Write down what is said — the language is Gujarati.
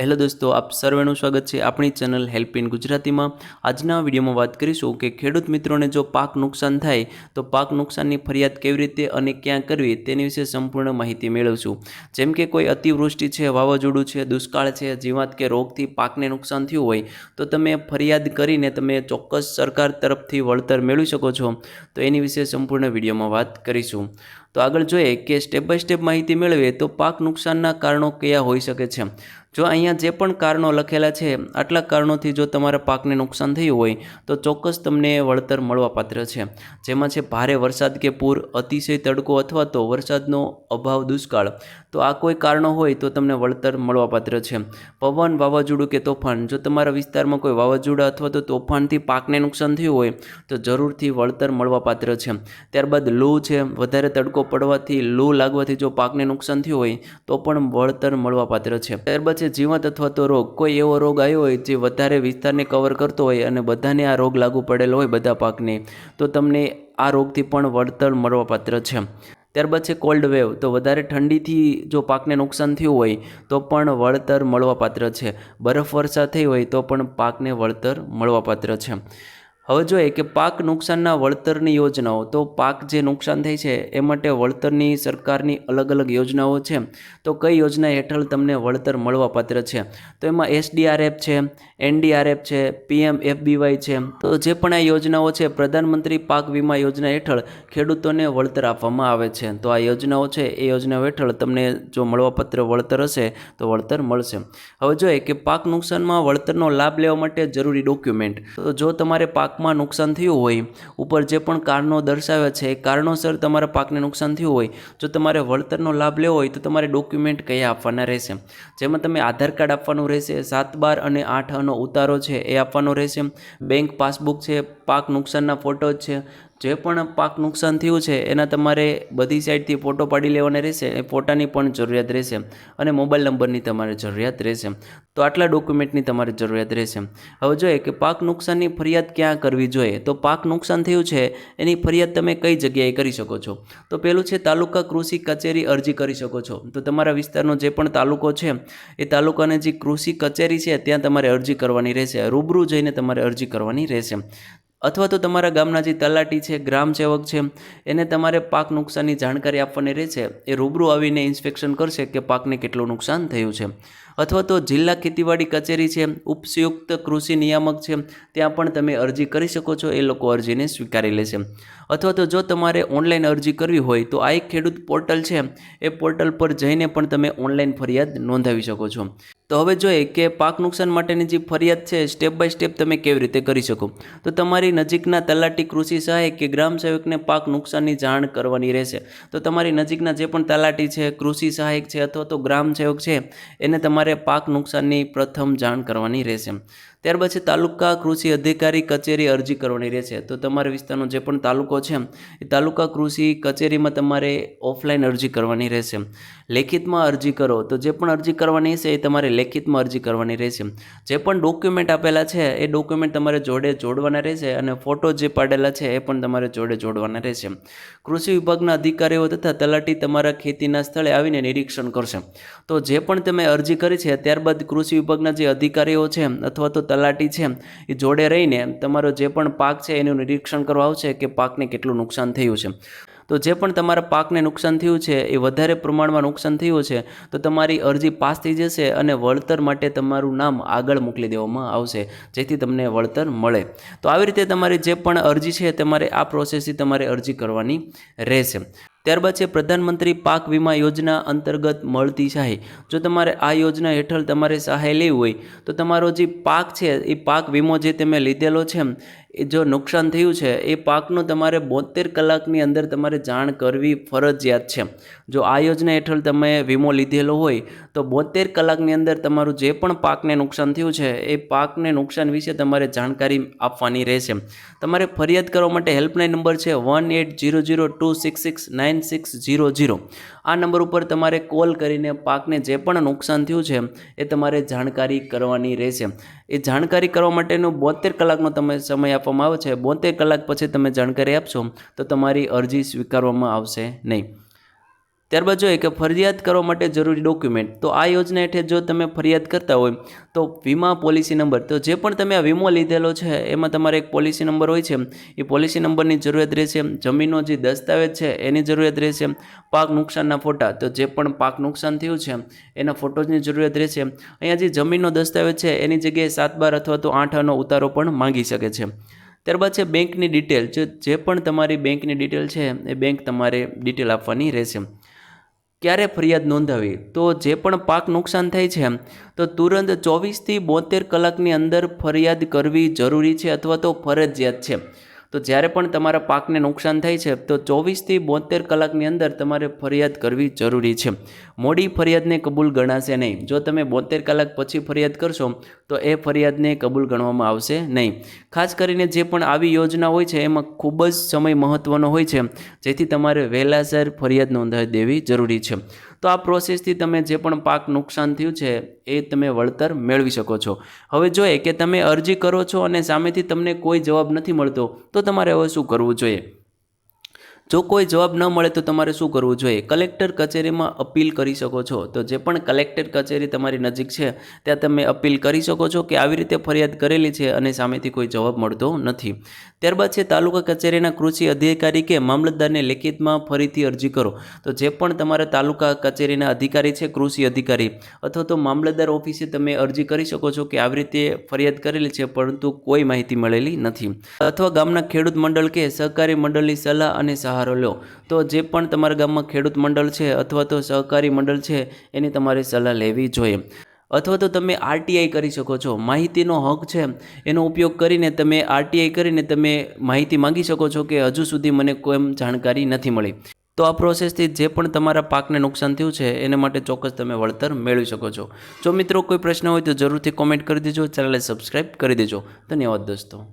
હેલો દોસ્તો, આપ સર્વેનું સ્વાગત છે આપણી ચેનલ હેલ્પ ઇન ગુજરાતીમાં. આજના વિડીયોમાં વાત કરીશું કે ખેડૂત મિત્રોને જો પાક નુકસાન થાય, તો પાક નુકસાનની ફરિયાદ કેવી રીતે અને ક્યાં કરવી તેની વિશે સંપૂર્ણ માહિતી મેળવશું. જેમ કે કોઈ અતિવૃષ્ટિ છે, વાવાઝોડું છે, દુષ્કાળ છે, જીવાત કે રોગથી પાકને નુકસાન થયું હોય, તો તમે ફરિયાદ કરીને તમે ચોક્કસ સરકાર તરફથી વળતર મેળવી શકો છો. તો એની વિશે સંપૂર્ણ વિડીયોમાં વાત કરીશું. તો આગળ જોઈએ કે સ્ટેપ બાય સ્ટેપ માહિતી મેળવીએ તો પાક નુકસાનના કારણો કયા હોઈ શકે છે. જો અહીંયા જે પણ કારણો લખેલા છે, આટલા કારણોથી જો તમારા પાકને નુકસાન થયું હોય, તો ચોક્કસ તમને વળતર મળવાપાત્ર છે. જેમાં છે ભારે વરસાદ કે પૂર, અતિશય તડકો અથવા તો વરસાદનો અભાવ દુષ્કાળ, તો આ કોઈ કારણો હોય તો તમને વળતર મળવાપાત્ર છે. પવન, વાવાઝોડું કે તોફાન, જો તમારા વિસ્તારમાં કોઈ વાવાઝોડા અથવા તો તોફાનથી પાકને નુકસાન થયું હોય, તો જરૂરથી વળતર મળવાપાત્ર છે. ત્યારબાદ લૂ છે, વધારે તડકો પડવાથી લૂ લાગવાથી જો પાકને નુકસાન થયું હોય, તો પણ વળતર મળવાપાત્ર છે. ત્યારબાદ છે જીવંત અથવા તો રોગ, કોઈ એવો રોગ આવ્યો હોય જે વધારે વિસ્તારને કવર કરતો હોય અને બધાને આ રોગ લાગુ પડેલો હોય બધા પાકને, તો તમને આ રોગથી પણ વળતર મળવાપાત્ર છે. ત્યારબાદ છે કોલ્ડ વેવ તો વધારે ઠંડીથી જો પાકને નુકસાન થયું હોય, તો પણ વળતર મળવાપાત્ર છે. બરફ વર્ષા થઈ હોય તો પણ પાકને વળતર મળવાપાત્ર છે. હવે જોઈએ કે પાક નુકસાનના વળતરની યોજનાઓ. તો પાક જે નુકસાન થાય છે, એ માટે વળતરની સરકારની અલગ અલગ યોજનાઓ છે. તો કઈ યોજના હેઠળ તમને વળતર મળવાપાત્ર છે? તો એમાં એસડીઆરએફ છે, એનડીઆરએફ છે, પીએમ એફબીવાય છે. તો જે પણ આ યોજનાઓ છે, પ્રધાનમંત્રી પાક વીમા યોજના હેઠળ ખેડૂતોને વળતર આપવામાં આવે છે. તો આ યોજનાઓ છે, એ યોજનાઓ હેઠળ તમને જો મળવાપાત્ર વળતર હશે, તો વળતર મળશે. હવે જોઈએ કે પાક નુકસાનમાં વળતરનો લાભ લેવા માટે જરૂરી ડોક્યુમેન્ટ. તો જો તમારે પાકમાં નુકસાન થયું હોય, ઉપર જે પણ કારણો દર્શાવ્યા છે, એ કારણોસર તમારા પાકને નુકસાન થયું હોય, જો તમારે વળતરનો લાભ લેવો હોય તો તમારે ડોક્યુમેન્ટ કયા આપવાના રહેશે? જેમાં તમે આધાર કાર્ડ આપવાનું રહેશે, સાત બાર અને આઠ અનો ઉતારો છે, એ આપવાનો રહેશે. બેંક પાસબુક છે, પાક નુકસાનના ફોટો છે જે પણ પાક નુકસાન થયું છે, એના તમારે બધી સાઈડથી ફોટો પાડી લેવાના રહેશે, એ ફોટાની પણ જરૂરિયાત રહેશે અને મોબાઈલ નંબરની તમારે જરૂરિયાત રહેશે. તો આટલા ડોક્યુમેન્ટની તમારે જરૂરિયાત રહેશે. હવે જોઈએ કે પાક નુકસાનની ફરિયાદ ક્યાં કરવી જોઈએ? તો પાક નુકસાન થયું છે, એની ફરિયાદ તમે કઈ જગ્યાએ કરી શકો છો? તો પેલું છે તાલુકા કૃષિ કચેરી અરજી કરી શકો છો. તો તમારા વિસ્તારનો જે પણ તાલુકો છે, એ તાલુકાની જે કૃષિ કચેરી છે, ત્યાં તમારે અરજી કરવાની રહેશે. રૂબરૂ જઈને તમારે અરજી કરવાની રહેશે. અથવા તો તમારા ગામના જે તલાટી છે, ગ્રામ સેવક છે, એને તમારે પાક નુકસાનની જાણકારી આપવાની રહેશે. એ રૂબરૂ આવીને ઇન્સ્પેક્શન કરશે કે પાકને કેટલું નુકસાન થયું છે. અથવા તો જિલ્લા ખેતીવાડી કચેરી છે, ઉપસયુક્ત કૃષિ નિયામક છે, ત્યાં પણ તમે અરજી કરી શકો છો, એ લોકો અરજીને સ્વીકારી લેશે. અથવા તો જો તમારે ઓનલાઈન અરજી કરવી હોય, તો આ એક ખેડૂત પોર્ટલ છે. એ પોર્ટલ પર જઈને પણ તમે ઓનલાઈન ફરિયાદ નોંધાવી શકો છો. તો હવે જોઈએ કે પાક નુકસાન માટેની જે ફરિયાદ છે સ્ટેપ બાય સ્ટેપ તમે કેવી રીતે કરી શકો? તો તમારી નજીકના તલાટી કૃષિ સહાયક કે ગ્રામ સેવકને પાક નુકસાનની જાણ કરવાની રહેશે. તો તમારી નજીકના જે પણ તલાટી છે, કૃષિ સહાયક છે અથવા તો ગ્રામ સેવક છે, એને તમારે પાક નુકસાનની પ્રથમ જાણ કરવાની રહેશે. ત્યારબાદ છે તાલુકા કૃષિ અધિકારી કચેરી અરજી કરવાની રહેશે તો તમારા વિસ્તારનો જે પણ તાલુકો છે, એ તાલુકા કૃષિ કચેરીમાં તમારે ઓફલાઈન અરજી કરવાની રહેશે લેખિતમાં અરજી કરો, તો જે પણ અરજી કરવાની છે, એ તમારે લેખિતમાં અરજી કરવાની રહેશે જે પણ ડોક્યુમેન્ટ આપેલા છે, એ ડોક્યુમેન્ટ તમારે જોડે જોડવાના રહેશે અને ફોટો જે પાડેલા છે, એ પણ તમારે જોડે જોડવાના રહેશે કૃષિ વિભાગના અધિકારીઓ તથા તલાટી તમારા ખેતીના સ્થળે આવીને નિરીક્ષણ કરશે. તો જે પણ તમે અરજી કરી છે, ત્યારબાદ કૃષિ વિભાગના જે અધિકારીઓ છે, અથવા તો તલાટી છે, એ જોડે રહીને તમારો જે પણ પાક છે એનું નિરીક્ષણ કરવા આવશે કે પાકને કેટલું નુકસાન થયું છે. તો જે પણ તમારા પાકને નુકસાન થયું છે, એ વધારે પ્રમાણમાં નુકસાન થયું છે, તો તમારી અરજી પાસ થઈ જશે અને વળતર માટે તમારું નામ આગળ મોકલી દેવામાં આવશે, જેથી તમને વળતર મળે. તો આવી રીતે તમારી જે પણ અરજી છે, તમારે આ પ્રોસેસથી તમારે અરજી કરવાની રહેશે. ત્યારબાદ છે પ્રધાનમંત્રી પાક વીમા યોજના અંતર્ગત મળતી સહાય જો તમારે આ યોજના હેઠળ તમારે સહાય લેવી હોય, તો તમારો જે પાક છે, એ પાક વીમો જે તમે લીધેલો છે એ જો નુકસાન થયું છે, એ પાકનું તમારે બોતેર કલાકની અંદર તમારે જાણ કરવી ફરજિયાત છે. જો આ યોજના હેઠળ તમે વીમો લીધેલો હોય, તો બોતેર કલાકની અંદર તમારું જે પણ પાકને નુકસાન થયું છે, એ પાકને નુકસાન વિશે તમારે જાણકારી આપવાની રહેશે. તમારે ફરિયાદ કરવા માટે હેલ્પલાઇન નંબર છે one eight zero zero two six six nine six zero zero આ નંબર ઉપર તમારે કોલ કરીને પાકને જે પણ નુકસાન થયું છે, એ તમારે જાણકારી કરવાની રહેશે. એ જાણકારી કરવા માટેનો બોતેર કલાકનો તમે સમય આપવામાં આવે છે બોતેર કલાક પછી તમે જાણકારી આપશો, તો તમારી અરજી સ્વીકારવામાં આવશે નહીં. ત્યારબાદ જોઈએ કે ફરિયાદ કરવા માટે જરૂરી ડોક્યુમેન્ટ તો આ યોજના હેઠળ જો તમે ફરિયાદ કરતા હોય, તો વીમા પોલિસી નંબર તો જે પણ તમે આ વીમો લીધેલો છે, એમાં તમારે એક પોલિસી નંબર હોય છે. એ પોલિસી નંબરની જરૂરિયાત રહેશે જમીનનો જે દસ્તાવેજ છે, એની જરૂરિયાત રહેશે પાક નુકસાનના ફોટા. તો જે પણ પાક નુકસાન થયું છે, એના ફોટોની જરૂરિયાત રહેશે. અહીંયા જે જમીનનો દસ્તાવેજ છે, એની જગ્યાએ સાત બાર અથવા તો આઠ આનો ઉતારો પણ માંગી શકે છે. ત્યારબાદ છે બેંકની ડિટેલ જે જે પણ તમારી બેંકની ડિટેલ છે, એ બેંક તમારે ડિટેલ આપવાની રહેશે. ક્યારે ફરિયાદ નોંધાવી? તો જે પણ પાક નુકસાન થાય છે તો તુરંત ચોવીસથી બોતેર કલાકની અંદર ફરિયાદ કરવી જરૂરી છે અથવા તો ફરજિયાત છે. તો જ્યારે પણ તમારા પાકને નુકસાન થાય છે, તો ચોવીસથી બોતેર કલાકની અંદર તમારે ફરિયાદ કરવી જરૂરી છે. મોડી ફરિયાદને કબૂલ ગણાશે નહીં. જો તમે બોતેર કલાક પછી ફરિયાદ કરશો, તો એ ફરિયાદને કબૂલ ગણવામાં આવશે નહીં. ખાસ કરીને જે પણ આવી યોજના હોય છે, એમાં ખૂબ જ સમય મહત્ત્વનો હોય છે, જેથી તમારે વહેલાસર ફરિયાદ નોંધાવી દેવી જરૂરી છે. તો આ પ્રોસેસથી તમે જે પણ પાક નુકસાન થયું છે, એ તમે વળતર મેળવી શકો છો. હવે જોઈએ કે તમે અરજી કરો છો અને સામેથી તમને કોઈ જવાબ નથી મળતો, તો તમારે હવે શું કરવું જોઈએ? જો કોઈ જવાબ ન મળે તો તમારે શું કરવું જોઈએ? કલેક્ટર કચેરીમાં અપીલ કરી શકો છો. તો જે પણ કલેક્ટર કચેરી તમારી નજીક છે, ત્યાં તમે અપીલ કરી શકો છો કે આવી રીતે ફરિયાદ કરેલી છે અને સામેથી કોઈ જવાબ મળતો નથી. ત્યારબાદ છે, તાલુકા કચેરીના કૃષિ અધિકારી કે મામલતદારને લેખિતમાં ફરીથી અરજી કરો. તો જે પણ તમારા તાલુકા કચેરીના અધિકારી છે, કૃષિ અધિકારી, અથવા તો મામલતદાર ઓફિસે તમે અરજી કરી શકો છો કે આવી રીતે ફરિયાદ કરેલી છે, પરંતુ કોઈ માહિતી મળેલી નથી. અથવા ગામના ખેડૂત મંડળ કે સહકારી મંડળની સલાહ અને સહારો લો. તો જે પણ તમારા ગામમાં ખેડૂત મંડળ છે અથવા તો સહકારી મંડળ છે, એની તમારે સલાહ લેવી જોઈએ. અથવા તો તમે આરટીઆઈ કરી શકો છો. માહિતીનો હક છે, એનો ઉપયોગ કરીને તમે આરટીઆઈ કરીને તમે માહિતી માંગી શકો છો કે હજુ સુધી મને કોઈ જાણકારી નથી મળી. તો આ પ્રોસેસથી જે પણ તમારા પાકને નુકસાન થયું છે, એને માટે ચોક્કસ તમે વળતર મેળવી શકો છો. જો મિત્રો કોઈ પ્રશ્ન હોય તો જરૂરથી કોમેન્ટ કરી દેજો, ચેનલને સબસ્ક્રાઈબ કરી દેજો. ધન્યવાદ દોસ્તો.